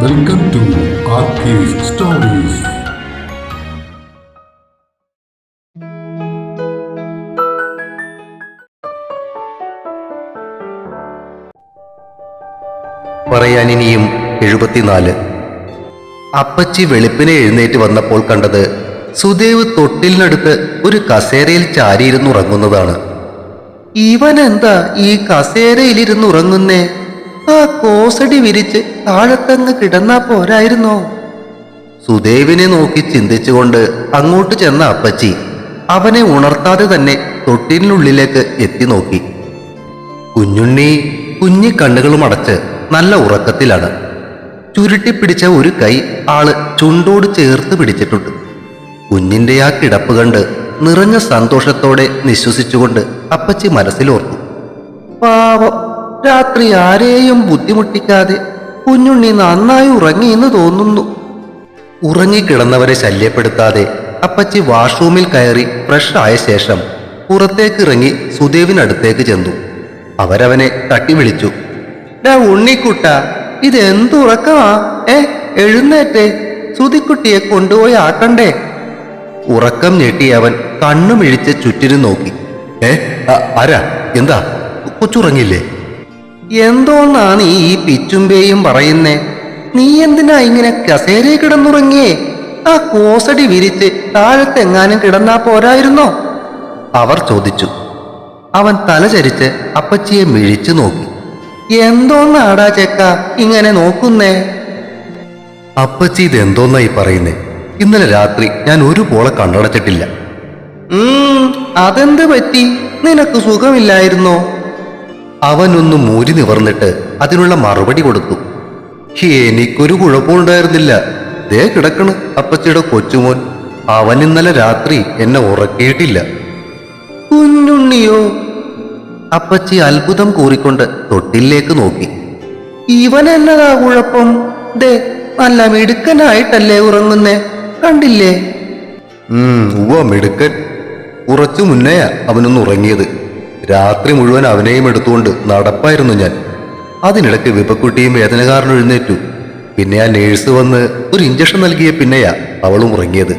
Welcome to stories പറയാനിനിയും എഴുപത്തിനാല്. അപ്പച്ചി വെളുപ്പിനെ എഴുന്നേറ്റ് വന്നപ്പോൾ കണ്ടത് സുദേവ് തൊട്ടിലിനടുത്ത് ഒരു കസേരയിൽ ചാരിയിരുന്നുറങ്ങുന്നതാണ്. ഇവൻ എന്താ ഈ കസേരയിലിരുന്നുറങ്ങുന്നേ? ആ കോസടി വിരിച്ച് താഴത്തങ്ങ് കിടന്നാ പോരായിരുന്നോ? സുദേവിനെ നോക്കി ചിന്തിച്ചുകൊണ്ട് അങ്ങോട്ട് ചെന്ന അപ്പച്ചി അവനെ ഉണർത്താതെ തന്നെ തൊട്ടിലിനുള്ളിലേക്ക് എത്തി നോക്കി. കുഞ്ഞുണ്ണി കുഞ്ഞി കണ്ണുകളും അടച്ച് നല്ല ഉറക്കത്തിലാണ്. ചുരുട്ടിപ്പിടിച്ച ഒരു കൈ ആൾ ചുണ്ടോട് ചേർത്ത് പിടിച്ചിട്ടുണ്ട്. കുഞ്ഞിന്റെ ആ കിടപ്പ് കണ്ട് നിറഞ്ഞ സന്തോഷത്തോടെ നിശ്വസിച്ചുകൊണ്ട് അപ്പച്ചി മനസ്സിലോർത്തു. പാവം രാത്രി ആരെയും ബുദ്ധിമുട്ടിക്കാതെ കുഞ്ഞുണ്ണി നന്നായി ഉറങ്ങിയെന്ന് തോന്നുന്നു. ഉറങ്ങിക്കിടന്നവരെ ശല്യപ്പെടുത്താതെ അപ്പച്ചി വാഷ്റൂമിൽ കയറി ഫ്രഷ് ആയ ശേഷം പുറത്തേക്കിറങ്ങി സുദേവിനടുത്തേക്ക് ചെന്നു. അവരവനെ തട്ടി വിളിച്ചു. ഡാ ഉണ്ണിക്കുട്ട ഇതെന്തുറക്കമാ ഏ എഴുന്നേറ്റേ. സുതിക്കുട്ടിയെ കൊണ്ടുപോയി ആക്കണ്ടേ? ഉറക്കം ഞെട്ടി അവൻ കണ്ണുമിഴിച്ച് ചുറ്റിനും നോക്കി. ഏ ആരാ? എന്താ? കൊച്ചുറങ്ങില്ലേ എന്തോന്നാണ് ഈ പിച്ചുമ്പേയും പറയുന്നേ? നീ എന്തിനാ ഇങ്ങനെ കസേരയിൽ കിടന്നുറങ്ങിയേ? ആ കോസടി വിരിച്ച് താഴത്തെങ്ങാനും കിടന്നാ പോരായിരുന്നോ? അവർ ചോദിച്ചു. അവൻ തലചരിച്ച് അപ്പച്ചിയെ മിഴിച്ചു നോക്കി. എന്തോന്നാടാ ചെക്ക ഇങ്ങനെ നോക്കുന്നേ? അപ്പച്ചി ഇത് എന്തോന്നായി പറയുന്നേ? ഇന്നലെ രാത്രി ഞാൻ ഒരു പോളെ കണ്ടടച്ചിട്ടില്ല അതെന്ത് പറ്റി? നിനക്ക് സുഖമില്ലായിരുന്നോ? അവനൊന്ന് മൂരി നിവർന്നിട്ട് അതിനുള്ള മറുപടി കൊടുത്തു. എനിക്കൊരു കുഴപ്പമുണ്ടായിരുന്നില്ല. ദേ കിടക്കണ് അപ്പച്ചിയുടെ കൊച്ചുമോൻ. അവൻ ഇന്നലെ രാത്രി എന്നെ ഉറക്കിയിട്ടില്ല കുഞ്ഞുണ്ണിയോ? അപ്പച്ചി അത്ഭുതം കൂറിക്കൊണ്ട് തൊട്ടിലേക്ക് നോക്കി. ഇവൻ എന്നതാ കുഴപ്പം? ദേ നല്ല മിടുക്കനായിട്ടല്ലേ ഉറങ്ങുന്നേ? കണ്ടില്ലേ? ഉവ്വ മിടുക്കൻ. കുറച്ചു മുന്നെയാ അവനൊന്ന് ഉറങ്ങിയത്. രാത്രി മുഴുവൻ അവനെയും എടുത്തുകൊണ്ട് നടപ്പായിരുന്നു ഞാൻ. അതിനിടയ്ക്ക് വിപക്കുട്ടിയും വേദനകാരനും എഴുന്നേറ്റു. പിന്നെ ആ നേഴ്സ് വന്ന് ഒരു ഇഞ്ചക്ഷൻ നൽകിയ പിന്നെയാ അവളും ഉറങ്ങിയത്.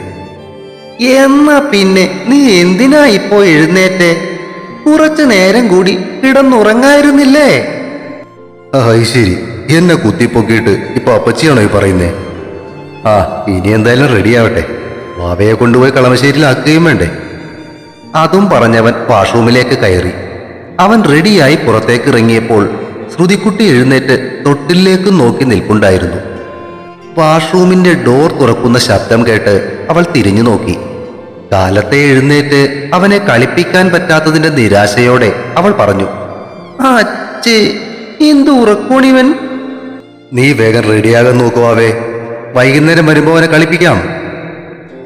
എന്നാ പിന്നെ നീ എന്തിനാ ഇപ്പോ എഴുന്നേറ്റേ? കുറച്ചു നേരം കൂടി കിടന്നുറങ്ങായിരുന്നില്ലേ? ശരി. എന്നെ കുത്തിപ്പൊക്കിയിട്ട് ഇപ്പൊ അപ്പച്ചിയാണോ ഈ പറയുന്നേ? ആ ഇനി എന്തായാലും റെഡിയാവട്ടെ വാവയെ കൊണ്ടുപോയി കളമശ്ശേരിയിലാക്കുകയും വേണ്ടേ? അതും പറഞ്ഞവൻ വാഷ്റൂമിലേക്ക് കയറി. അവൻ റെഡിയായി പുറത്തേക്ക് ഇറങ്ങിയപ്പോൾ ശ്രുതിക്കുട്ടി എഴുന്നേറ്റ് തൊട്ടിലേക്ക് നോക്കി നിൽപ്പുണ്ടായിരുന്നു. വാഷ്റൂമിന്റെ ഡോർ തുറക്കുന്ന ശബ്ദം കേട്ട് അവൾ തിരിഞ്ഞു നോക്കി. കാലത്തെ എഴുന്നേറ്റ് അവനെ കളിപ്പിക്കാൻ പറ്റാത്തതിന്റെ നിരാശയോടെ അവൾ പറഞ്ഞു ഉറക്കോണിവൻ? നീ വേഗം റെഡിയാകാൻ നോക്കുവാവേ. വൈകുന്നേരം വരുമ്പോ അവനെ കളിപ്പിക്കാം.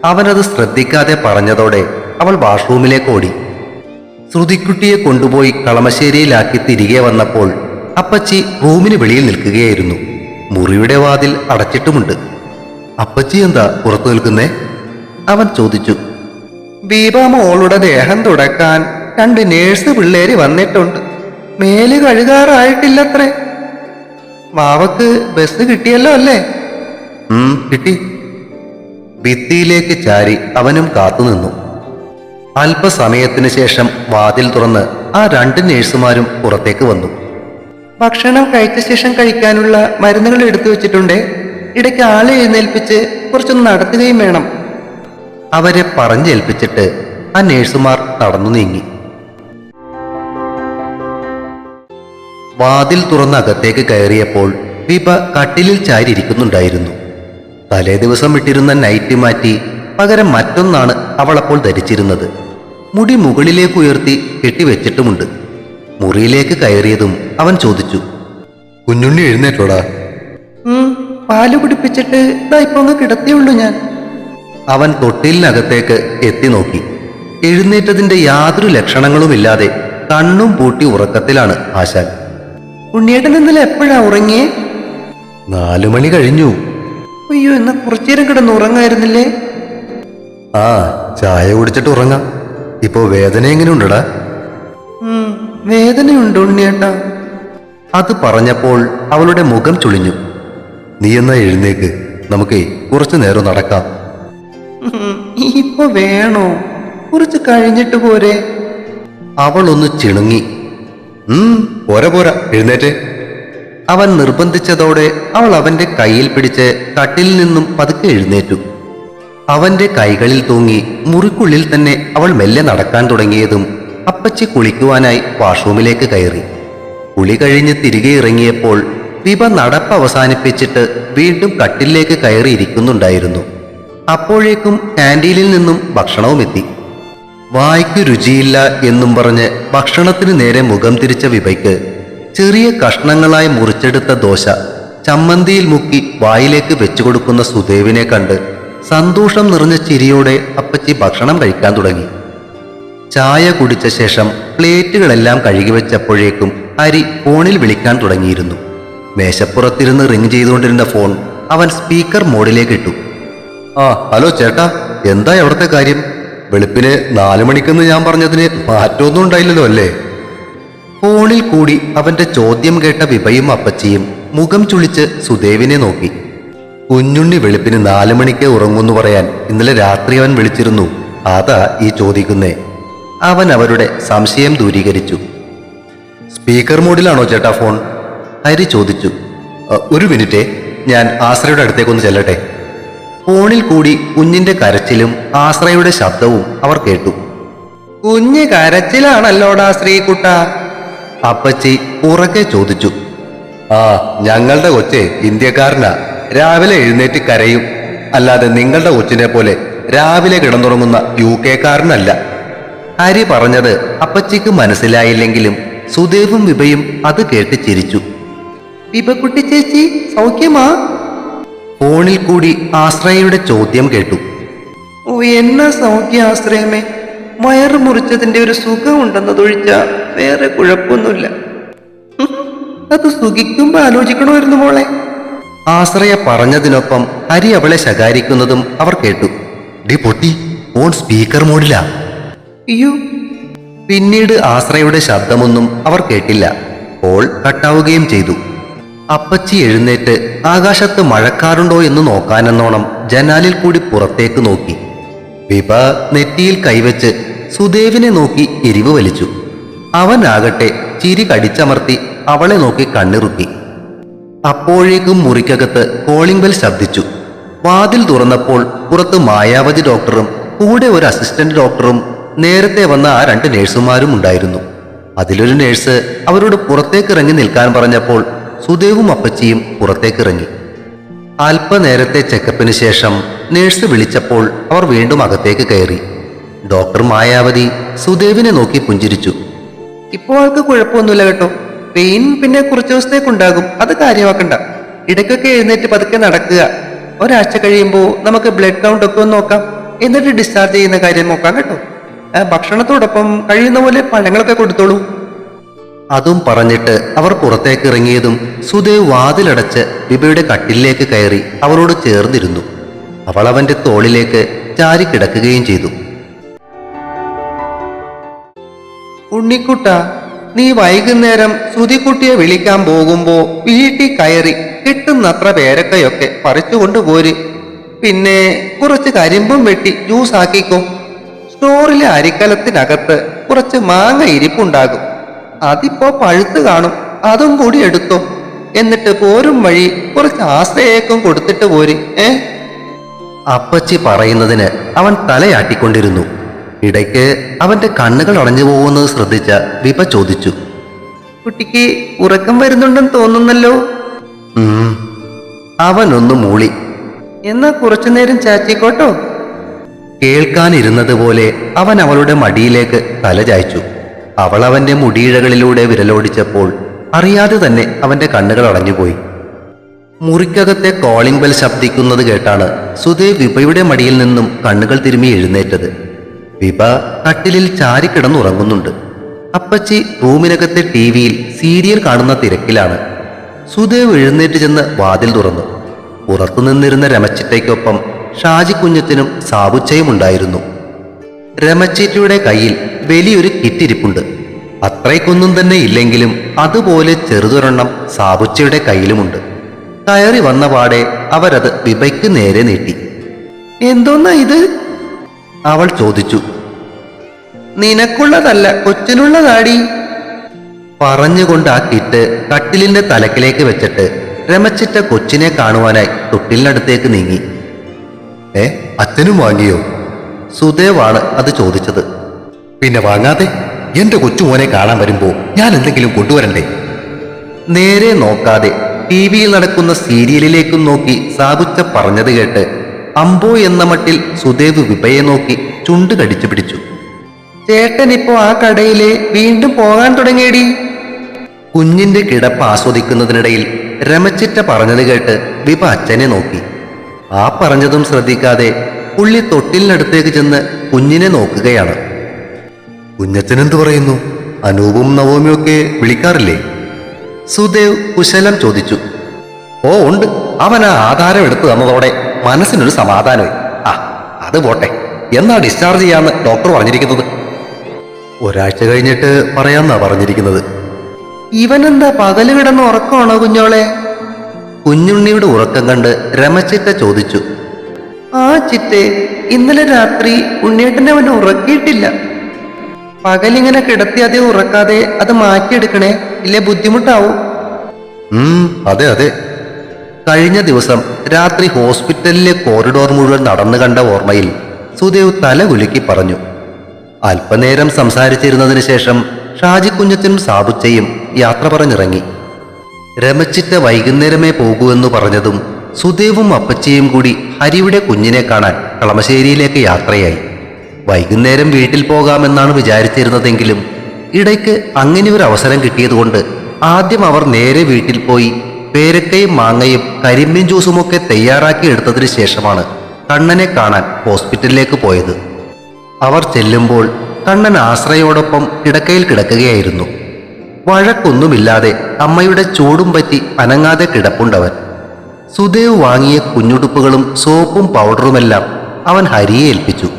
അവനത് ശ്രദ്ധിക്കാതെ പറഞ്ഞതോടെ അവൾ വാഷ്റൂമിലേക്ക് ഓടി. ശ്രുതിക്കുട്ടിയെ കൊണ്ടുപോയി കളമശ്ശേരിയിലാക്കി തിരികെ വന്നപ്പോൾ അപ്പച്ചി റൂമിന് വെളിയിൽ നിൽക്കുകയായിരുന്നു. മുറിയുടെ വാതിൽ അടച്ചിട്ടുമുണ്ട്. അപ്പച്ചി എന്താ പുറത്തു നിൽക്കുന്നേ? അവൻ ചോദിച്ചു. ദീപാമോളുടെ ദേഹം തുടക്കാൻ രണ്ട് നേഴ്സ് പിള്ളേര് വന്നിട്ടുണ്ട്. മേൽ കഴുകാറായിട്ടില്ലത്രേ. മാവക്ക് ബസ് കിട്ടിയല്ലോ അല്ലേ? കിട്ടി. ഭിത്തിയിലേക്ക് ചാരി അവനും കാത്തുനിന്നു. അല്പസമയത്തിന് ശേഷം വാതിൽ തുറന്ന് ആ രണ്ട് നേഴ്സുമാരും പുറത്തേക്ക് വന്നു. ഭക്ഷണം കഴിച്ച ശേഷം കഴിക്കാനുള്ള മരുന്നുകൾ എടുത്തു വെച്ചിട്ടുണ്ട്. ഇടയ്ക്ക് ആളെ എഴുന്നേൽപ്പിച്ച് കുറച്ചൊന്ന് നടത്തുകയും വേണം. അവരെ പറഞ്ഞേൽപ്പിച്ചിട്ട് ആ നേഴ്സുമാർ നടന്നു നീങ്ങി. വാതിൽ തുറന്ന് അകത്തേക്ക് കയറിയപ്പോൾ വിഭ കട്ടിലിൽ ചാരിയിരിക്കുന്നുണ്ടായിരുന്നു. തലേ ദിവസം ഇട്ടിരുന്ന നൈറ്റ് മാറ്റി പകരം മറ്റൊന്നാണ് അവൾ അപ്പോൾ ധരിച്ചിരുന്നത്. മുടി മുകളിലേക്ക് ഉയർത്തി കെട്ടിവെച്ചിട്ടുമുണ്ട്. മുറിയിലേക്ക് കയറിയതും അവൻ ചോദിച്ചു. കുഞ്ഞുണ്ണി എഴുന്നേറ്റോടാ. പാൽ കുടിപ്പിച്ചിട്ട് ഇപ്പൊ അങ്ങ് കിടത്തിയുള്ളൂ ഞാൻ. അവൻ തൊട്ടിലിനകത്തേക്ക് എത്തി നോക്കി. എഴുന്നേറ്റതിന്റെ യാതൊരു ലക്ഷണങ്ങളുമില്ലാതെ കണ്ണും പൂട്ടി ഉറക്കത്തിലാണ് ആശാൻ. ഉണ്ണിയേട്ടൻ ഇന്നലെ എപ്പോഴാ ഉറങ്ങിയേ? നാലു മണി കഴിഞ്ഞു. അയ്യോ എന്നാ കുറച്ചേരം കിടന്ന് ഉറങ്ങായിരുന്നില്ലേ? ആ ചായ കുടിച്ചിട്ട് ഉറങ്ങാം. ഇപ്പോ വേദന എങ്ങനെയുണ്ടടാ? വേദനയുണ്ട് ഉണ്ണിയേട്ടാ. അത് പറഞ്ഞപ്പോൾ അവളുടെ മുഖം ചുളിഞ്ഞു. നീ എന്നാ എഴുന്നേക്ക് നമുക്ക് കുറച്ചു നേരം നടക്കാം. ഇപ്പൊ വേണോ? കുറച്ച് കഴിഞ്ഞിട്ട് പോരെ. അവളൊന്ന് ചിണുങ്ങി. ഉം പോരാ പോരാ എഴുന്നേറ്റ്. അവൻ നിർബന്ധിച്ചതോടെ അവൾ അവന്റെ കയ്യിൽ പിടിച്ച് കട്ടിലിൽ നിന്നും പതുക്കെ എഴുന്നേറ്റു. അവന്റെ കൈകളിൽ തൂങ്ങി മുറിക്കുള്ളിൽ തന്നെ അവൾ മെല്ലെ നടക്കാൻ തുടങ്ങിയതും അപ്പച്ചി കുളിക്കുവാനായി വാഷ്റൂമിലേക്ക് കയറി. കുളി കഴിഞ്ഞ് തിരികെ ഇറങ്ങിയപ്പോൾ വിഭ നടപ്പ് അവസാനിപ്പിച്ചിട്ട് വീണ്ടും കട്ടിലേക്ക് കയറിയിരിക്കുന്നുണ്ടായിരുന്നു. അപ്പോഴേക്കും കാന്റീനിൽ നിന്നും ഭക്ഷണവും എത്തി. വായ്ക്ക് രുചിയില്ല എന്നും പറഞ്ഞ് ഭക്ഷണത്തിന് നേരെ മുഖം തിരിച്ച വിഭയ്ക്ക് ചെറിയ കഷ്ണങ്ങളായി മുറിച്ചെടുത്ത ദോശ ചമ്മന്തിയിൽ മുക്കി വായിലേക്ക് വെച്ചു കൊടുക്കുന്ന സുദേവിനെ കണ്ട് സന്തോഷം നിറഞ്ഞ ചിരിയോടെ അപ്പച്ചി ഭക്ഷണം കഴിക്കാൻ തുടങ്ങി. ചായ കുടിച്ച ശേഷം പ്ലേറ്റുകളെല്ലാം കഴുകി വെച്ചപ്പോഴേക്കും ഹരി ഫോണിൽ വിളിക്കാൻ തുടങ്ങിയിരുന്നു. മേശപ്പുറത്തിരുന്ന് റിങ് ചെയ്തുകൊണ്ടിരുന്ന ഫോൺ അവൻ സ്പീക്കർ മോഡിലേക്ക് ഇട്ടു. ആ ഹലോ ചേട്ടാ എന്താ എവിടത്തെ കാര്യം? വെളുപ്പിന് നാലു മണിക്കെന്ന് ഞാൻ പറഞ്ഞതിന് മാറ്റമൊന്നും ഉണ്ടായില്ലല്ലോ അല്ലേ? ഫോണിൽ കൂടി അവന്റെ ചോദ്യം കേട്ട വിഭയും അപ്പച്ചിയും മുഖം ചുളിച്ച് സുദേവിനെ നോക്കി. കുഞ്ഞുണ്ണി വെളുപ്പിന് നാലു മണിക്ക് ഉറങ്ങുന്നു പറയാൻ ഇന്നലെ രാത്രി അവൻ വിളിച്ചിരുന്നു. അതാ ഈ ചോദിക്കുന്നേ. അവൻ അവരുടെ സംശയം ദൂരീകരിച്ചു. സ്പീക്കർ മോഡിലാണോ ചേട്ടാ ഫോൺ? ഹരി ചോദിച്ചു. ഒരു മിനിറ്റേ ഞാൻ ആശ്രയുടെ അടുത്തേക്കൊന്ന് ചെല്ലട്ടെ. ഫോണിൽ കൂടി കുഞ്ഞിന്റെ കരച്ചിലും ആശ്രയുടെ ശബ്ദവും അവർ കേട്ടു. കുഞ്ഞ് കരച്ചിലാണല്ലോടാ ശ്രീകുട്ട? അപ്പച്ചി ഉറക്കെ ചോദിച്ചു. ആ ഞങ്ങളുടെ കൊച്ചെ ഇന്ത്യക്കാരനാ. രാവിലെ എഴുന്നേറ്റ് കരയും. അല്ലാതെ നിങ്ങളുടെ കൊച്ചിനെ പോലെ രാവിലെ കിടന്നുറങ്ങുന്ന യു കെക്കാരനല്ല. ഹരി പറഞ്ഞത് അപ്പച്ചിക്ക് മനസ്സിലായില്ലെങ്കിലും സുദേവും വിഭയും അത് കേട്ട് ചിരിച്ചു. വിഭക്കുട്ടി ചേച്ചി സൗഖ്യമാ? ഫോണിൽ കൂടി ആശ്രയയുടെ ചോദ്യം കേട്ടു. ഓ എന്നാ സൗഖ്യ ആശ്രയമേ? വയറ് മുറിച്ചതിന്റെ ഒരു സുഖം ഉണ്ടെന്നതൊഴിച്ച വേറെ കുഴപ്പമൊന്നുമില്ല. അത് സുഖിക്കുമ്പോ ആലോചിക്കണമായിരുന്നു മോളെ. ആശ്രയ പറഞ്ഞതിനൊപ്പം ഹരി അവളെ ശകാരിക്കുന്നതും അവർ കേട്ടു. ഡി പൊട്ടി ഓൺ സ്പീക്കർ മോഡില. അയ്യോ. പിന്നീട് ആശ്രയുടെ ശബ്ദമൊന്നും അവർ കേട്ടില്ല. കോൾ കട്ടാവുകയും ചെയ്തു. അപ്പച്ചി എഴുന്നേറ്റ് ആകാശത്ത് മഴക്കാറുണ്ടോ എന്ന് നോക്കാനെന്നോണം ജനാലിൽ കൂടി പുറത്തേക്ക് നോക്കി. വിഭ നെറ്റിയിൽ കൈവച്ച് സുദേവിനെ നോക്കി എരിവ് വലിച്ചു. അവനാകട്ടെ ചിരി കടിച്ചമർത്തി അവളെ നോക്കി കണ്ണിറുക്കി. അപ്പോഴേക്കും മുറിക്കകത്ത് കോളിംഗ് ബെൽ ശബ്ദിച്ചു. വാതിൽ തുറന്നപ്പോൾ പുറത്ത് മായാവതി ഡോക്ടറും കൂടെ ഒരു അസിസ്റ്റന്റ് ഡോക്ടറും നേരത്തെ വന്ന ആ രണ്ട് നേഴ്സുമാരും ഉണ്ടായിരുന്നു. അതിലൊരു നേഴ്സ് അവരോട് പുറത്തേക്ക് ഇറങ്ങി നിൽക്കാൻ പറഞ്ഞപ്പോൾ സുദേവും അപ്പച്ചിയും പുറത്തേക്ക് ഇറങ്ങി. അല്പനേരത്തെ ചെക്കപ്പിന് ശേഷം നേഴ്സ് വിളിച്ചപ്പോൾ അവർ വീണ്ടും അകത്തേക്ക് കയറി. ഡോക്ടർ മായാവതി സുദേവിനെ നോക്കി പുഞ്ചിരിച്ചു. ഇപ്പോൾ ആൾക്ക് കുഴപ്പമൊന്നുമില്ല കേട്ടോ. പെയിൻ പിന്നെ കുറച്ച് ദിവസത്തേക്കുണ്ടാകും അത് കാര്യമാക്കണ്ട. ഇടയ്ക്കൊക്കെ എഴുന്നേറ്റ് പതുക്കെ നടക്കുക. ഒരാഴ്ച കഴിയുമ്പോൾ നമുക്ക് ബ്ലഡ് കൗണ്ട് ഒക്കെ ഒന്ന് നോക്കാം. എന്നിട്ട് ഡിസ്ചാർജ് ചെയ്യുന്ന കാര്യം നോക്കാം കേട്ടോ. ഭക്ഷണത്തോടൊപ്പം കഴിയുന്ന പോലെ പഴങ്ങളൊക്കെ കൊടുത്തോളൂ. അതും പറഞ്ഞിട്ട് അവർ പുറത്തേക്ക് ഇറങ്ങിയതും സുദേവ് വാതിലടച്ച് ബിബയുടെ കട്ടിലേക്ക് കയറി അവളോട് ചേർന്നിരുന്നു. അവൾ അവന്റെ തോളിലേക്ക് ചാരി കിടക്കുകയും ചെയ്തു. ഉണ്ണിക്കുട്ട നീ വൈകുന്നേരം ശ്രുതിക്കുട്ടിയെ വിളിക്കാൻ പോകുമ്പോ വീട്ടിൽ കയറി കിട്ടുന്നത്ര പേരക്കയൊക്കെ പറിച്ചുകൊണ്ട് പോര് പിന്നെ കുറച്ച് കരിമ്പും വെട്ടി ജ്യൂസ് ആക്കിക്കോ. സ്റ്റോറിലെ അരിക്കലത്തിനകത്ത് കുറച്ച് മാങ്ങ ഇരിപ്പുണ്ടാകും. അതിപ്പോ പഴുത്ത് കാണും അതും കൂടി എടുത്തോ എന്നിട്ട് പോരും വഴി കുറച്ച് ആശ്രയേക്കും കൊടുത്തിട്ട് പോര് ഏ? അപ്പച്ചി പറയുന്നതിന് അവൻ തലയാട്ടിക്കൊണ്ടിരുന്നു. ഇടയ്ക്ക് അവന്റെ കണ്ണുകൾ അടഞ്ഞു പോകുന്നത് ശ്രദ്ധിച്ച വിപ ചോദിച്ചു കുട്ടിക്ക് ഉറക്കം വരുന്നുണ്ടെന്ന് തോന്നുന്നല്ലോ? അവനൊന്ന് മൂളി എന്നാ കുറച്ചു നേരം ചാച്ചിക്കോട്ടോ കേൾക്കാനിരുന്നത് പോലെ അവൻ അവളുടെ മടിയിലേക്ക് തല ചായ്ച്ചു. അവൾ അവന്റെ മുടിയിഴകളിലൂടെ വിരലോടിച്ചപ്പോൾ അറിയാതെ തന്നെ അവന്റെ കണ്ണുകൾ അടഞ്ഞുപോയി മുറിക്കകത്തെ കോളിംഗ് ബെൽ ശബ്ദിക്കുന്നത് കേട്ടാണ് സുധേ വിപയുടെ മടിയിൽ നിന്നും കണ്ണുകൾ തിരുമ്മി എഴുന്നേറ്റത്. വിഭ കട്ടിലിൽ ചാരിക്കിടന്നുറങ്ങുന്നുണ്ട് അപ്പച്ചി റൂമിനകത്തെ ടി വിയിൽ സീരിയൽ കാണുന്ന തിരക്കിലാണ്. സുദേവ് എഴുന്നേറ്റ് ചെന്ന് വാതിൽ തുറന്നു. പുറത്തുനിന്നിരുന്ന രമച്ചിട്ടയ്ക്കൊപ്പം ഷാജി കുഞ്ഞത്തിനും സാബുച്ചയും ഉണ്ടായിരുന്നു. രമച്ചേറ്റിയുടെ കയ്യിൽ വലിയൊരു കിറ്റിരിപ്പുണ്ട്. അത്രയ്ക്കൊന്നും തന്നെ ഇല്ലെങ്കിലും അതുപോലെ ചെറുതൊരെണ്ണം സാബുച്ചയുടെ കയ്യിലുമുണ്ട്. കയറി വന്ന പാടെ അവരത് വിഭയ്ക്ക് നേരെ നീട്ടി. എന്തോന്നാ ഇത്? അവൾ ചോദിച്ചു നിനക്കുള്ളതല്ല കൊച്ചിനുള്ളതാടി. പറഞ്ഞുകൊണ്ട് ആ കിറ്റ് കട്ടിലിന്റെ തലക്കിലേക്ക് വെച്ചിട്ട് രമച്ചിട്ട കൊച്ചിനെ കാണുവാനായി തൊട്ടിലിനടുത്തേക്ക് നീങ്ങി. ഏ അച്ഛനും വാങ്ങിയോ? സുദേവാണ് അത് ചോദിച്ചത്. പിന്നെ വാങ്ങാതെ എന്റെ കൊച്ചുമോനെ കാണാൻ വരുമ്പോ ഞാൻ എന്തെങ്കിലും കൊണ്ടുവരണ്ടേ? നേരെ നോക്കാതെ ടി വിയിൽ നടക്കുന്ന സീരിയലിലേക്കും നോക്കി സാബുച്ച പറഞ്ഞത് കേട്ട് അമ്പോ എന്ന മട്ടിൽ സുദേവ് വിപയെ നോക്കി ചുണ്ട് കടിച്ചു പിടിച്ചു. ചേട്ടൻ ഇപ്പോ ആ കടയിൽ വീണ്ടും പോകാൻ തുടങ്ങിയടി. കുഞ്ഞിന്റെ കിടപ്പ് ആസ്വദിക്കുന്നതിനിടയിൽ രമച്ചിറ്റ പറഞ്ഞത് കേട്ട് വിപ അച്ഛനെ നോക്കി. ആ പറഞ്ഞതും ശ്രദ്ധിക്കാതെ പുള്ളി തൊട്ടിലിനടുത്തേക്ക് ചെന്ന് കുഞ്ഞിനെ നോക്കുകയാണ്. കുഞ്ഞച്ഛനെന്ത് പറയുന്നു? അനൂപും നവോമിയൊക്കെ ഒക്കെ വിളിക്കാറില്ലേ? സുദേവ് കുശലം ചോദിച്ചു. ഓ ഉണ്ട്. അവൻ ആ ആധാരം എടുത്തു തന്നതോടെ മനസ്സിനൊരു സമാധാനമായി. ആ അത് പോട്ടെ. എന്നാ ഡിസ്ചാർജ് ചെയ്യാന്ന് ഡോക്ടർ പറഞ്ഞിരിക്കുന്നത്? ഒരാഴ്ച കഴിഞ്ഞിട്ട് പറയാന്നാ പറഞ്ഞിരിക്കുന്നത്. ഇവനെന്താ പകൽ കിടന്ന് ഉറക്കമാണോ കുഞ്ഞോളെ? കുഞ്ഞുണ്ണിയുടെ ഉറക്കം കണ്ട് രമച്ചിത്ത ചോദിച്ചു. ആ ചിറ്റേ ഇന്നലെ രാത്രി ഉണ്ണിയേട്ടനെ അവൻ ഉറക്കിയിട്ടില്ല. പകലിങ്ങനെ കിടത്തി അധികം ഉറക്കാതെ അത് മാറ്റിയെടുക്കണേ ഇല്ലേ ബുദ്ധിമുട്ടാവും. അതെ അതെ. കഴിഞ്ഞ ദിവസം രാത്രി ഹോസ്പിറ്റലിലെ കോറിഡോർ മുഴുവൻ നടന്നു കണ്ട ഓർമ്മയിൽ സുദേവ് തല കുലുക്കി പറഞ്ഞു. അല്പനേരം സംസാരിച്ചിരുന്നതിന് ശേഷം ഷാജി കുഞ്ഞത്തിനും സാബുച്ചയും യാത്ര പറഞ്ഞിറങ്ങി. രമച്ചിറ്റ വൈകുന്നേരമേ പോകൂ എന്ന് പറഞ്ഞതും സുദേവും അപ്പച്ചയും കൂടി ഹരിയുടെ കുഞ്ഞിനെ കാണാൻ കളമശ്ശേരിയിലേക്ക് യാത്രയായി. വൈകുന്നേരം വീട്ടിൽ പോകാമെന്നാണ് വിചാരിച്ചിരുന്നതെങ്കിലും ഇടയ്ക്ക് അങ്ങനെ ഒരു അവസരം കിട്ടിയതുകൊണ്ട് ആദ്യം അവർ നേരെ വീട്ടിൽ പോയി പേരക്കയും മാങ്ങയും കരിമ്പിൻ ജ്യൂസുമൊക്കെ തയ്യാറാക്കി എടുത്തതിന് ശേഷമാണ് കണ്ണനെ കാണാൻ ഹോസ്പിറ്റലിലേക്ക് പോയത്. അവർ ചെല്ലുമ്പോൾ കണ്ണൻ ആശ്രയോടൊപ്പം കിടക്കയിൽ കിടക്കുകയായിരുന്നു. വഴക്കൊന്നുമില്ലാതെ അമ്മയുടെ ചൂടും പറ്റി അനങ്ങാതെ കിടപ്പുണ്ടവൻ. സുദേവ് വാങ്ങിയ കുഞ്ഞുടുപ്പുകളും സോപ്പും പൗഡറുമെല്ലാം അവൻ ഹരിയെ ഏൽപ്പിച്ചു.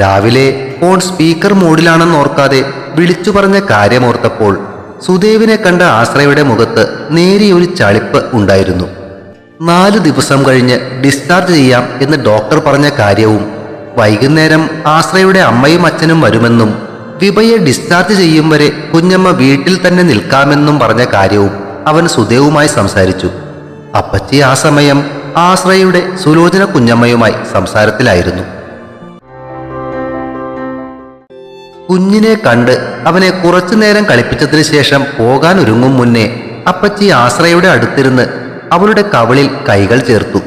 രാവിലെ ഫോൺ സ്പീക്കർ മോഡിലാണെന്ന് ഓർക്കാതെ വിളിച്ചു പറഞ്ഞ കാര്യമോർത്തപ്പോൾ സുദേവിനെ കണ്ട ആശ്രയുടെ മുഖത്ത് നേരിയൊരു ചളിപ്പ് ഉണ്ടായിരുന്നു. നാല് ദിവസം കഴിഞ്ഞ് ഡിസ്ചാർജ് ചെയ്യാം എന്ന് ഡോക്ടർ പറഞ്ഞ കാര്യവും വൈകുന്നേരം ആശ്രയുടെ അമ്മയും അച്ഛനും വരുമെന്നും വിഭയെ ഡിസ്ചാർജ് ചെയ്യും വരെ കുഞ്ഞമ്മ വീട്ടിൽ തന്നെ നിൽക്കാമെന്നും പറഞ്ഞ കാര്യവും അവൻ സുദേവുമായി സംസാരിച്ചു. അപ്പച്ചി ആ സമയം ആശ്രയുടെ സുലോചന കുഞ്ഞമ്മയുമായി സംസാരത്തിലായിരുന്നു. കുഞ്ഞിനെ കണ്ട് അവനെ കുറച്ചു നേരം കളിപ്പിച്ചതിന് ശേഷം പോകാൻ ഒരുങ്ങും മുന്നേ അപ്പച്ചി ആശ്രയുടെ അടുത്തിരുന്ന് അവളുടെ കവളിൽ കൈകൾ ചേർത്തു.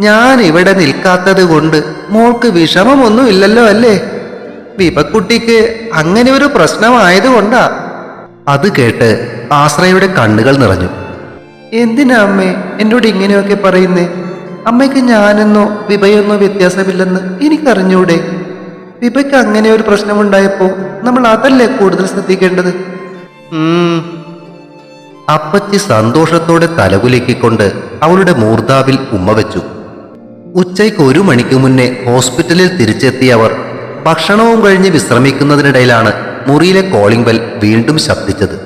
ഞാൻ ഇവിടെ നിൽക്കാത്തത് കൊണ്ട് മോൾക്ക് വിഷമമൊന്നുമില്ലല്ലോ അല്ലേ? വിപക്കുട്ടിക്ക് അങ്ങനെ ഒരു പ്രശ്നമായതുകൊണ്ടാ. അത് കേട്ട് ആശ്രയുടെ കണ്ണുകൾ നിറഞ്ഞു. എന്തിനാ അമ്മേ എന്നോട് ഇങ്ങനെയൊക്കെ പറയുന്നേ? അമ്മയ്ക്ക് ഞാനെന്നോ വിഭയെന്നോ വ്യത്യാസമില്ലെന്ന് എനിക്കറിഞ്ഞൂടെ? വിഭയ്ക്ക് അങ്ങനെ ഒരു പ്രശ്നമുണ്ടായപ്പോ നമ്മൾ അതല്ലേ കൂടുതൽ ശ്രദ്ധിക്കേണ്ടത്. അപ്പച്ചി സന്തോഷത്തോടെ തലകുലുക്കിക്കൊണ്ട് അവളുടെ മൂർധാവിൽ ഉമ്മ വെച്ചു. ഉച്ചയ്ക്ക് ഒരു മണിക്ക് മുന്നേ ഹോസ്പിറ്റലിൽ തിരിച്ചെത്തിയ അവർ ഭക്ഷണവും കഴിഞ്ഞ് വിശ്രമിക്കുന്നതിനിടയിലാണ് മുറിയിലെ കോളിംഗ് ബെൽ വീണ്ടും ശബ്ദിച്ചത്.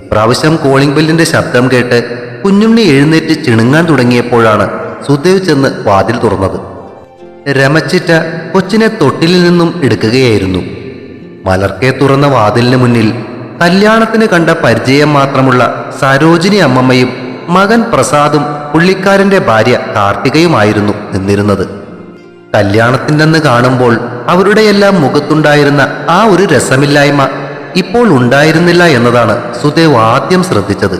ഇപ്രാവശ്യം കോളിംഗ് ബെല്ലിന്റെ ശബ്ദം കേട്ട് കുഞ്ഞുണ്ണി എഴുന്നേറ്റ് ചിണുങ്ങാൻ തുടങ്ങിയപ്പോഴാണ് സുദേവ് ചെന്ന് വാതിൽ തുറന്നത്. രമച്ചിറ്റ കൊച്ചിനെ തൊട്ടിലിൽ നിന്നും എടുക്കുകയായിരുന്നു. മലർക്കെ തുറന്ന വാതിലിന് മുന്നിൽ കല്യാണത്തിന് കണ്ട പരിചയം മാത്രമുള്ള സരോജിനി അമ്മമ്മയും മകൻ പ്രസാദും പുള്ളിക്കാരന്റെ ഭാര്യ കാർത്തികയുമായിരുന്നു നിന്നിരുന്നത്. കല്യാണത്തിന്റെന്ന് കാണുമ്പോൾ അവരുടെയെല്ലാം മുഖത്തുണ്ടായിരുന്ന ആ ഒരു രസമില്ലായ്മ ഇപ്പോൾ ഉണ്ടായിരുന്നില്ല എന്നതാണ് സുദേവ് ആദ്യം ശ്രദ്ധിച്ചത്.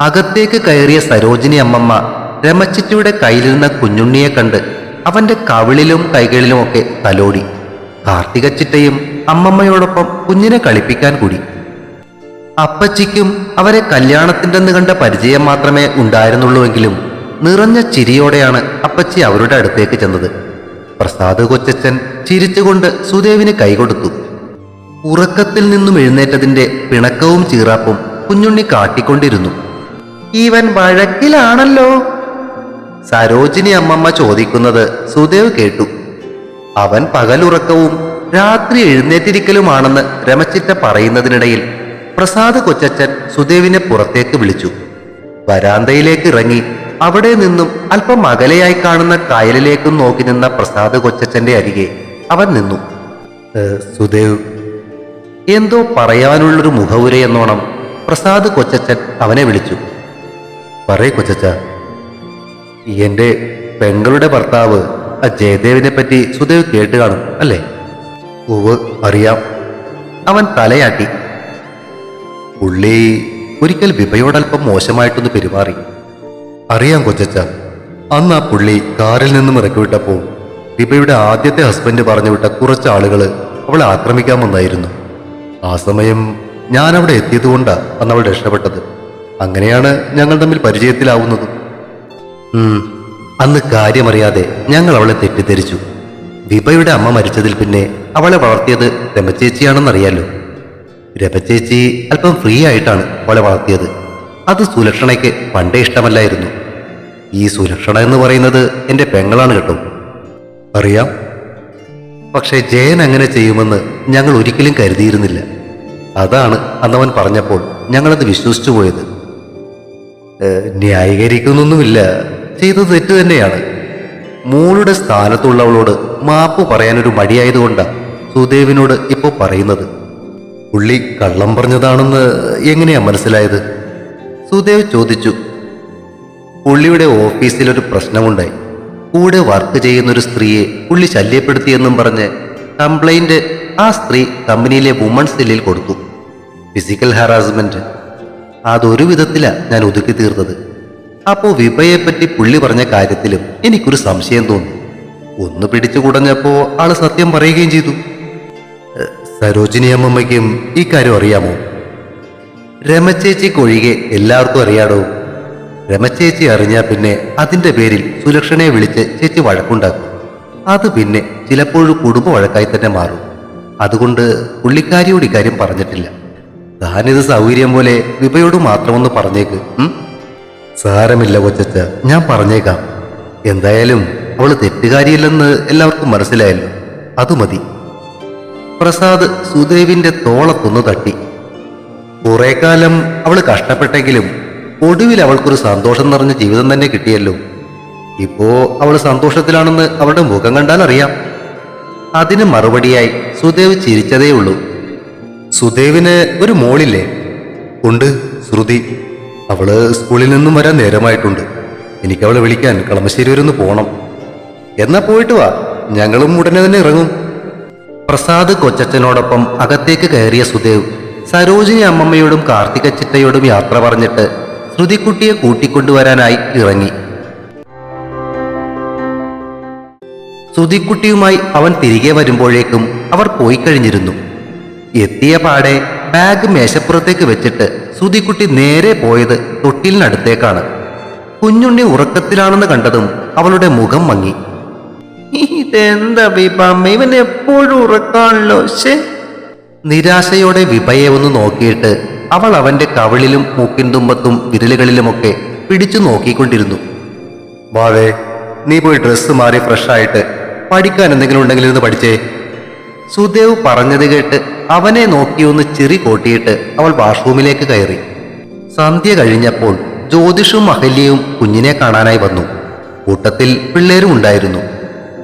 അകത്തേക്ക് കയറിയ സരോജിനി അമ്മമ്മ രമച്ചിറ്റയുടെ കയ്യിലിരുന്ന കുഞ്ഞുണ്ണിയെ കണ്ട് അവന്റെ കവിളിലും കൈകളിലുമൊക്കെ തലോടി. കാർത്തിക ചിട്ടയും അമ്മമ്മയോടൊപ്പം കുഞ്ഞിനെ കളിപ്പിക്കാൻ കൂടി. അപ്പച്ചിക്കും അവരെ കല്യാണത്തിന്റെന്ന് കണ്ട പരിചയം മാത്രമേ ഉണ്ടായിരുന്നുള്ളൂവെങ്കിലും നിറഞ്ഞ ചിരിയോടെയാണ് അപ്പച്ചി അവരുടെ അടുത്തേക്ക് ചെന്നത്. പ്രസാദ് കൊച്ചച്ചൻ ചിരിച്ചുകൊണ്ട് സുദേവിന് കൈകൊടുത്തു. ഉറക്കത്തിൽ നിന്നും എഴുന്നേറ്റതിന്റെ പിണക്കവും ചീറാപ്പും കുഞ്ഞുണ്ണി കാട്ടിക്കൊണ്ടിരുന്നു. ഇവൻ വഴക്കിലാണല്ലോ സരോജിനി അമ്മമ്മ ചോദിക്കുന്നത് സുദേവ് കേട്ടു. അവൻ പകലുറക്കവും രാത്രി എഴുന്നേറ്റിരിക്കലുമാണെന്ന് രമച്ചിറ്റ പറയുന്നതിനിടയിൽ പ്രസാദ് കൊച്ചച്ചൻ സുദേവിനെ പുറത്തേക്ക് വിളിച്ചു. വരാന്തയിലേക്ക് ഇറങ്ങി അവിടെ നിന്നും അല്പം അകലെയായി കാണുന്ന കായലിലേക്കും നോക്കി നിന്ന പ്രസാദ് കൊച്ചച്ചന്റെ അരികെ അവൻ നിന്നു. "ഏ, സുദേവ്. എന്തോ പറയാനുള്ളൊരു മുഖവുരയെന്നോണം പ്രസാദ് കൊച്ചച്ചൻ അവനെ വിളിച്ചു. പറയേ കൊച്ചച്ച. എന്റെ പെങ്ങളുടെ ഭർത്താവ് ആ ജയദേവിനെ പറ്റി സുദേവ് കേട്ട് കാണും അല്ലേ? ഉവ് അറിയാം. അവൻ തലയാട്ടി. പുള്ളി ഒരിക്കൽ വിഭയോടൽപ്പം മോശമായിട്ടൊന്ന് പെരുമാറി. അറിയാം കൊച്ചച്ച അന്ന് ആ പുള്ളി കാറിൽ നിന്നും ഇറക്കിവിട്ടപ്പോൾ വിഭയുടെ ആദ്യത്തെ ഹസ്ബൻഡ് പറഞ്ഞു വിട്ട കുറച്ച് ആളുകൾ അവളെ ആക്രമിക്കാൻ വന്നായിരുന്നു. ആ സമയം ഞാൻ അവിടെ എത്തിയതുകൊണ്ടാണ് അന്ന് അവൾ രക്ഷപ്പെട്ടത്. അങ്ങനെയാണ് ഞങ്ങൾ തമ്മിൽ പരിചയത്തിലാവുന്നത്. അന്ന് കാര്യമറിയാതെ ഞങ്ങൾ അവളെ തെറ്റിദ്ധരിച്ചു. വിഭയുടെ അമ്മ മരിച്ചതിൽ പിന്നെ അവളെ വളർത്തിയത് രമചേച്ചിയാണെന്നറിയാലോ. രമചേച്ചി അല്പം ഫ്രീ ആയിട്ടാണ് അവളെ വളർത്തിയത്. അത് സുലക്ഷണയ്ക്ക് പണ്ടേ ഇഷ്ടമല്ലായിരുന്നു. ഈ സുലക്ഷണ എന്ന് പറയുന്നത് എന്റെ പെങ്ങളാണ് കേട്ടോ. അറിയാം. പക്ഷേ ജയൻ അങ്ങനെ ചെയ്യുമെന്ന് ഞങ്ങൾ ഒരിക്കലും കരുതിയിരുന്നില്ല. അതാണ് അന്നവൻ പറഞ്ഞപ്പോൾ ഞങ്ങളത് വിശ്വസിച്ചു പോയത്. ന്യായീകരിക്കുന്നൊന്നുമില്ല. ചെയ്തത് തെറ്റ് തന്നെയാണ്. മോളുടെ സ്ഥാനത്തുള്ളവളോട് മാപ്പ് പറയാനൊരു മടിയായതുകൊണ്ട് സുദേവിനോട് ഇപ്പോൾ പറയുന്നത്. പുള്ളി കള്ളം പറഞ്ഞതാണെന്ന് എങ്ങനെയാ മനസ്സിലായത്? സുദേവ് ചോദിച്ചു. പുള്ളിയുടെ ഓഫീസിലൊരു പ്രശ്നമുണ്ടായി. കൂടെ വർക്ക് ചെയ്യുന്ന ഒരു സ്ത്രീയെ പുള്ളി ശല്യപ്പെടുത്തിയെന്നും പറഞ്ഞ് കംപ്ലൈന്റ് ആ സ്ത്രീ കമ്പനിയിലെ വുമൺ സെല്ലിൽ കൊടുത്തു. Physical harassment. അതൊരു വിധത്തിലാണ് ഞാൻ ഒതുക്കി തീർത്തത്. അപ്പോ വിഭയെപ്പറ്റി പുള്ളി പറഞ്ഞ കാര്യത്തിലും എനിക്കൊരു സംശയം തോന്നി. ഒന്ന് പിടിച്ചു കുടഞ്ഞപ്പോ ആൾ സത്യം പറയുകയും ചെയ്തു. സരോജിനി അമ്മമ്മയ്ക്കും ഇക്കാര്യം അറിയാമോ? അറിയാമോ രമചേച്ചിക്കൊഴികെ എല്ലാവർക്കും അറിയാടോ? രമച്ചേച്ചി അറിഞ്ഞാൽ പിന്നെ അതിന്റെ പേരിൽ സുലക്ഷണയെ വിളിച്ച് ചേച്ചി വഴക്കുണ്ടാക്കും. അത് പിന്നെ ചിലപ്പോഴും കുടുംബ വഴക്കായി തന്നെ മാറും. അതുകൊണ്ട് പുള്ളിക്കാരിയോട് ഇക്കാര്യം പറഞ്ഞിട്ടില്ല. താനിത് സൗകര്യം പോലെ വിഭയോട് മാത്രമൊന്ന് പറഞ്ഞേക്ക്? സാരമില്ല കൊച്ചച്ച ഞാൻ പറഞ്ഞേക്കാം. എന്തായാലും അവൾ തെറ്റുകാരിയില്ലെന്ന് എല്ലാവർക്കും മനസ്സിലായല്ലോ. അത് മതി. പ്രസാദ് സുദേവിന്റെ തോളത്തൊന്ന് തട്ടി. കുറെ കാലം അവൾ കഷ്ടപ്പെട്ടെങ്കിലും ഒടുവിൽ അവൾക്കൊരു സന്തോഷം നിറഞ്ഞ ജീവിതം തന്നെ കിട്ടിയല്ലോ. ഇപ്പോ അവൾ സന്തോഷത്തിലാണെന്ന് അവളുടെ മുഖം കണ്ടാൽ അറിയാം. അതിന് മറുപടിയായി സുദേവ് ചിരിച്ചതേ ഉള്ളൂ സുദേവിന് ഒരു മോളില്ലേ? ഉണ്ട് ശ്രുതി. അവൾ സ്കൂളിൽ നിന്നും വരാൻ നേരമായിട്ടുണ്ട്. എനിക്ക് അവളെ വിളിക്കാൻ കളമശ്ശേരി വരെ ഒന്ന് പോകണം എന്നാ പോയിട്ട് വാ. ഞങ്ങളും ഉടനെ തന്നെ ഇറങ്ങും. പ്രസാദ് കൊച്ചച്ഛനോടൊപ്പം അകത്തേക്ക് കയറിയ സുദേവ് സരോജിനി അമ്മമ്മയോടും കാർത്തിക ചിറ്റയോടും യാത്ര പറഞ്ഞിട്ട് ശ്രുതിക്കുട്ടിയെ കൂട്ടിക്കൊണ്ടുവരാനായി ഇറങ്ങി. ശ്രുതിക്കുട്ടിയുമായി അവൻ തിരികെ വരുമ്പോഴേക്കും അവർ പോയി കഴിഞ്ഞിരുന്നു. എത്തിയ പാടെ ബാഗ് മേശപ്പുറത്തേക്ക് വെച്ചിട്ട് ശ്രുതിക്കുട്ടി നേരെ പോയത് തൊട്ടിലിനടുത്തേക്കാണ്. കുഞ്ഞുണ്ണി ഉറക്കത്തിലാണെന്ന് കണ്ടതും അവളുടെ മുഖം മങ്ങി. ഇതെന്താ ഇവൻ എപ്പോഴും ഉറക്കാണല്ലോ ശേ നിരാശയോടെ വിഭയെ ഒന്ന് നോക്കിയിട്ട് അവൾ അവന്റെ കവിളിലും മൂക്കിൻ തുമ്പത്തും വിരലുകളിലുമൊക്കെ പിടിച്ചു നോക്കിക്കൊണ്ടിരുന്നു. വാവേ നീ പോയി ഡ്രസ്സ് മാറി ഫ്രഷായിട്ട് പഠിക്കാൻ എന്തെങ്കിലും ഉണ്ടെങ്കിൽ ഇരുന്ന് പഠിച്ചേ. സുദേവ് പറഞ്ഞത് കേട്ട് അവനെ നോക്കിയൊന്ന് ചിറി കോട്ടിയിട്ട് അവൾ വാഷ്റൂമിലേക്ക് കയറി. സന്ധ്യ കഴിഞ്ഞപ്പോൾ ജ്യോതിഷും അഹല്യയും കുഞ്ഞിനെ കാണാനായി വന്നു. കൂട്ടത്തിൽ പിള്ളേരും ഉണ്ടായിരുന്നു.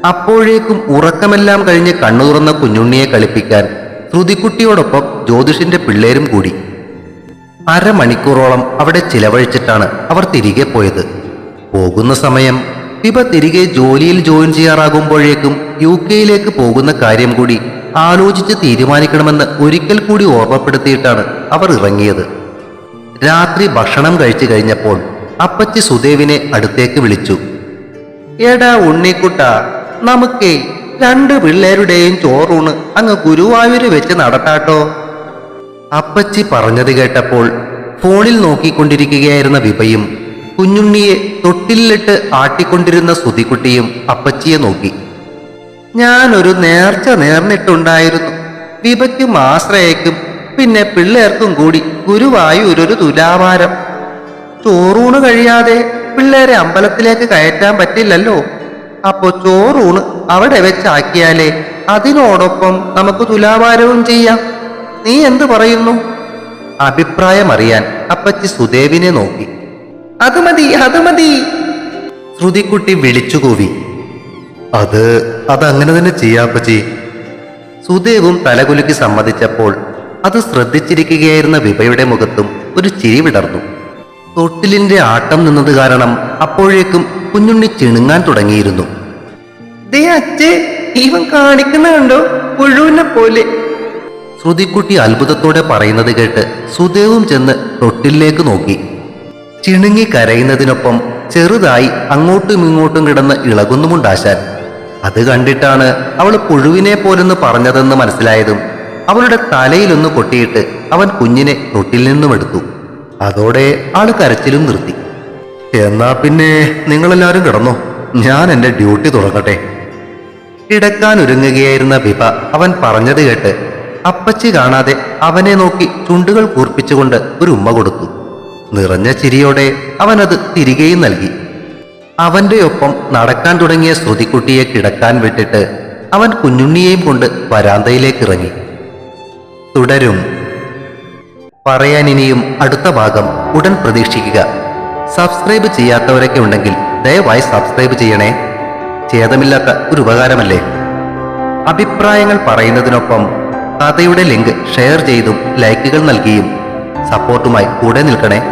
അപ്പോഴേക്കും ഉറക്കമെല്ലാം കഴിഞ്ഞ് കണ്ണു തുറന്ന കുഞ്ഞുണ്ണിയെ കളിപ്പിക്കാൻ ശ്രുതിക്കുട്ടിയോടൊപ്പം ജ്യോതിഷിന്റെ പിള്ളേരും കൂടി. അരമണിക്കൂറോളം അവിടെ ചിലവഴിച്ചിട്ടാണ് അവർ തിരികെ പോയത്. പോകുന്ന സമയം ഇവ തിരികെ ജോലിയിൽ ജോയിൻ ചെയ്യാറാകുമ്പോഴേക്കും യു കെയിലേക്ക് പോകുന്ന കാര്യം കൂടി ആലോചിച്ച് തീരുമാനിക്കണമെന്ന് ഒരിക്കൽ കൂടി ഓർമ്മപ്പെടുത്തിയിട്ടാണ് അവർ ഇറങ്ങിയത്. രാത്രി ഭക്ഷണം കഴിച്ചു കഴിഞ്ഞപ്പോൾ അപ്പച്ചി സുദേവിനെ അടുത്തേക്ക് വിളിച്ചു. എടാ ഉണ്ണിക്കുട്ട നമുക്കേ രണ്ട് പിള്ളേരുടെയും ചോറൂണ് അങ്ങ് ഗുരുവായൂര് വെച്ച് നടത്താട്ടോ. അപ്പച്ചി പറഞ്ഞത് കേട്ടപ്പോൾ ഫോണിൽ നോക്കിക്കൊണ്ടിരിക്കുകയായിരുന്ന വിപയും കുഞ്ഞുണ്ണിയെ തൊട്ടിലിട്ട് ആട്ടിക്കൊണ്ടിരുന്ന സുതിക്കുട്ടിയും അപ്പച്ചിയെ നോക്കി. ഞാനൊരു നേർച്ച നേർന്നിട്ടുണ്ടായിരുന്നു. വിപയ്ക്കും ആശ്രയയ്ക്കും പിന്നെ പിള്ളേർക്കും കൂടി ഗുരുവായൂരൊരു തുലാഭാരം ചോറൂണ് കഴിയാതെ പിള്ളേരെ അമ്പലത്തിലേക്ക് കയറ്റാൻ പറ്റില്ലല്ലോ. അപ്പോ ചോറൂണ് അവിടെ വെച്ചാക്കിയാലേ അതിനോടൊപ്പം നമുക്ക് തുലാഭാരവും ചെയ്യാം. നീ എന്ത് പറയുന്നു? അഭിപ്രായം അറിയാൻ അപ്പച്ചി സുദേവിനെ നോക്കി. അത് മതി അത് മതി. ശ്രുതിക്കുട്ടി വിളിച്ചുകൂവി. അത് അതങ്ങനെ തന്നെ ചെയ്യാപ്പച്ചി സുദേവും തലകുലുക്കി സമ്മതിച്ചപ്പോൾ അത് ശ്രദ്ധിച്ചിരിക്കുകയായിരുന്ന വിഭയുടെ മുഖത്തും ഒരു ചിരി വിടർന്നു. തൊട്ടിലിന്റെ ആട്ടം നിന്നത് കാരണം അപ്പോഴേക്കും കുഞ്ഞുണ്ണി ചിണുങ്ങാൻ തുടങ്ങിയിരുന്നു. ഇവൻ കാണിക്കുന്ന പുഴുവിനെ പോലെ. ശ്രുതിക്കുട്ടി അത്ഭുതത്തോടെ പറയുന്നത് കേട്ട് സുദേവും ചെന്ന് തൊട്ടിലേക്ക് നോക്കി. ചിണുങ്ങി കരയുന്നതിനൊപ്പം ചെറുതായി അങ്ങോട്ടും ഇങ്ങോട്ടും കിടന്ന് ഇളകുന്നുമുണ്ടാശാൻ. അത് കണ്ടിട്ടാണ് അവൾ പുഴുവിനെ പോലെന്ന് പറഞ്ഞതെന്ന് മനസ്സിലായതും അവളുടെ തലയിലൊന്ന് കൊട്ടിയിട്ട് അവൻ കുഞ്ഞിനെ തൊട്ടിൽ നിന്നും എടുത്തു. അതോടെ ആൾ കരച്ചിലും നിർത്തി. എന്നാ പിന്നെ നിങ്ങളെല്ലാവരും കിടന്നോ? ഞാൻ എന്റെ ഡ്യൂട്ടി തുടങ്ങട്ടെ. കിടക്കാൻ ഒരുങ്ങുകയായിരുന്ന ബിബ അവൻ പറഞ്ഞത് കേട്ട് അപ്പച്ചി കാണാതെ അവനെ നോക്കി ചുണ്ടുകൾ കൂർപ്പിച്ചുകൊണ്ട് ഒരു ഉമ്മ കൊടുത്തു. നിറഞ്ഞ ചിരിയോടെ അവനത് തിരികെയും നൽകി. അവന്റെ ഒപ്പം നടക്കാൻ തുടങ്ങിയ ശ്രുതിക്കുട്ടിയെ കിടക്കാൻ വിട്ടിട്ട് അവൻ കുഞ്ഞുണ്ണിയെയും കൊണ്ട് വരാന്തയിലേക്ക് ഇറങ്ങി. തുടരും. പറയാൻ ഇനിയും അടുത്ത ഭാഗം ഉടൻ പ്രതീക്ഷിക്കുക. സബ്സ്ക്രൈബ് ചെയ്യാത്തവരൊക്കെ ഉണ്ടെങ്കിൽ ദയവായി സബ്സ്ക്രൈബ് ചെയ്യണേ. ഛേദമില്ലാത്ത ഒരു ഉപകാരമല്ലേ? അഭിപ്രായങ്ങൾ പറയുന്നതിനൊപ്പം കഥയുടെ ലിങ്ക് ഷെയർ ചെയ്തും ലൈക്കുകൾ നൽകിയും സപ്പോർട്ടുമായി കൂടെ നിൽക്കണേ.